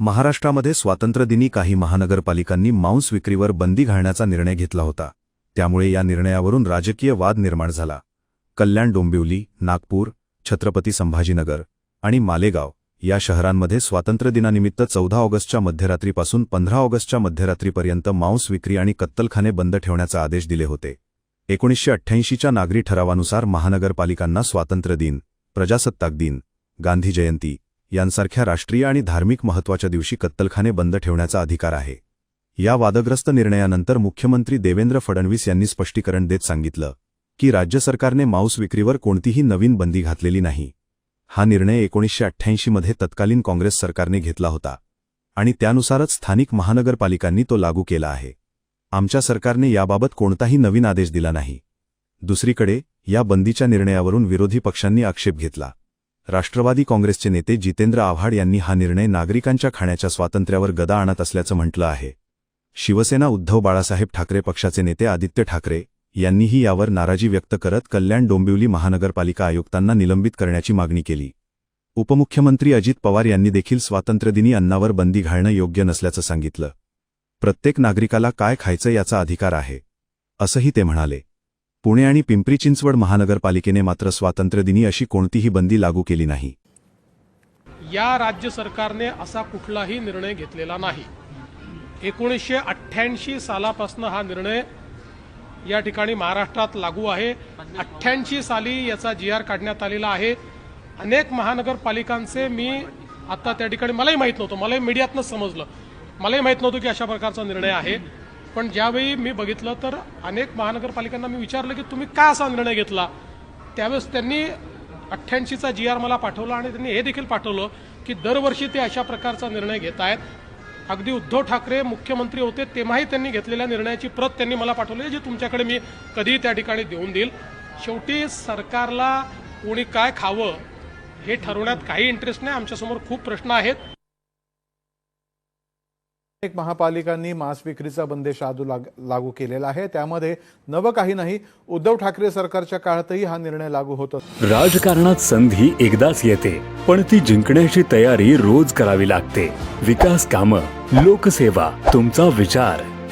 महाराष्ट्रामध्ये स्वातंत्र्यदिनी काही महानगरपालिकांनी मांस विक्रीवर बंदी घालण्याचा निर्णय घेतला होता. त्यामुळे या निर्णयावरून राजकीय वाद निर्माण झाला. कल्याण डोंबिवली नागपूर छत्रपती संभाजीनगर आणि मालेगाव या शहरांमध्ये स्वातंत्र्यदिनानिमित्त चौदा ऑगस्टच्या मध्यरात्रीपासून पंधरा ऑगस्टच्या मध्यरात्रीपर्यंत मांस विक्री आणि कत्तलखाने बंद ठेवण्याचा आदेश दिले होते. एकोणीसशे अठ्ठ्याऐंशीच्या नागरी ठरावानुसार महानगरपालिकांना स्वातंत्र्य दिन प्रजासत्ताक दिन गांधी जयंती यांसारख्या राष्ट्रीय आणि धार्मिक महत्त्वाच्या दिवशी कत्तलखाने बंद ठेवण्याचा अधिकार आहे. या वादग्रस्त निर्णयानंतर मुख्यमंत्री देवेंद्र फडणवीस यांनी स्पष्टीकरण देत सांगितलं की राज्य सरकारने मांस विक्रीवर कोणतीही नवीन बंदी घातलेली नाही. हा निर्णय एकोणीसशे अठ्ठ्याऐंशीमध्ये तत्कालीन काँग्रेस सरकारने घेतला होता आणि त्यानुसारच स्थानिक महानगरपालिकांनी तो लागू केला आहे. आमच्या सरकारने याबाबत कोणताही नवीन आदेश दिला नाही. दुसरीकडे या बंदीच्या निर्णयावरून विरोधी पक्षांनी आक्षेप घेतला. राष्ट्रवादी काँग्रेसचे नेते जितेंद्र आव्हाड यांनी हा निर्णय नागरिकांच्या खाण्याच्या स्वातंत्र्यावर गदा आणत असल्याचं म्हटलं आहे. शिवसेना उद्धव बाळासाहेब ठाकरे पक्षाचे नेते आदित्य ठाकरे यांनीही यावर नाराजी व्यक्त करत कल्याण डोंबिवली महानगरपालिका आयुक्तांना निलंबित करण्याची मागणी केली. उपमुख्यमंत्री अजित पवार यांनी देखील स्वातंत्र्यदिनी अन्नावर बंदी घालणं योग्य नसल्याचं सांगितलं. प्रत्येक नागरिकाला काय खायचं याचा अधिकार आहे असंही ते म्हणाले. पुणे आणि पिंपरी चिंचवड महानगरपालिकेने मात्र स्वातंत्र्यदिनी अशी कोणतीही बंदी लागू केली नाही. या राज्य सरकारने असा कुठलाही निर्णय घेतलेला नाही. एकोणीसशे अठ्ठ्याऐंशी सालापासून हा निर्णय या ठिकाणी महाराष्ट्रात लागू आहे. अठ्ठ्याऐंशी साली याचा जी आर काढण्यात आलेला आहे. अनेक महानगरपालिकांचे मी आता त्या ठिकाणी मलाही माहीत नव्हतं. मलाही मीडियातनंच समजलं. मलाही माहीत नव्हतं की अशा प्रकारचा निर्णय आहे. पण ज्यावेळी मी बघितलं तर अनेक महानगरपालिकांना मी विचारलं की तुम्ही का असा निर्णय घेतला? त्यावेळेस त्यांनी अठ्ठ्याऐंशीचा जी आर मला पाठवला आणि त्यांनी हे देखील पाठवलं की दरवर्षी ते अशा प्रकारचा निर्णय घेत आहेत. अगदी उद्धव ठाकरे मुख्यमंत्री होते तेव्हाही त्यांनी घेतलेल्या निर्णयाची प्रत त्यांनी मला पाठवली जी तुमच्याकडे मी कधीही त्या ठिकाणी देऊन देईल. शेवटी सरकारला कोणी काय खावं हे ठरवण्यात काही इंटरेस्ट नाही. आमच्यासमोर खूप प्रश्न आहेत. अनेक महापालिकांनी मांस विक्रीचा बंदेश आदू लाग- लागू केलेला आहे. त्यामध्ये नवं काही नाही उद्धव ठाकरे सरकारच्या काळातही हा निर्णय लागू होतो राजकारणात संधी एकदाच येते पण ती जिंकण्याची तयारी रोज करावी लागते. विकास कामं लोकसेवा तुमचा विचार.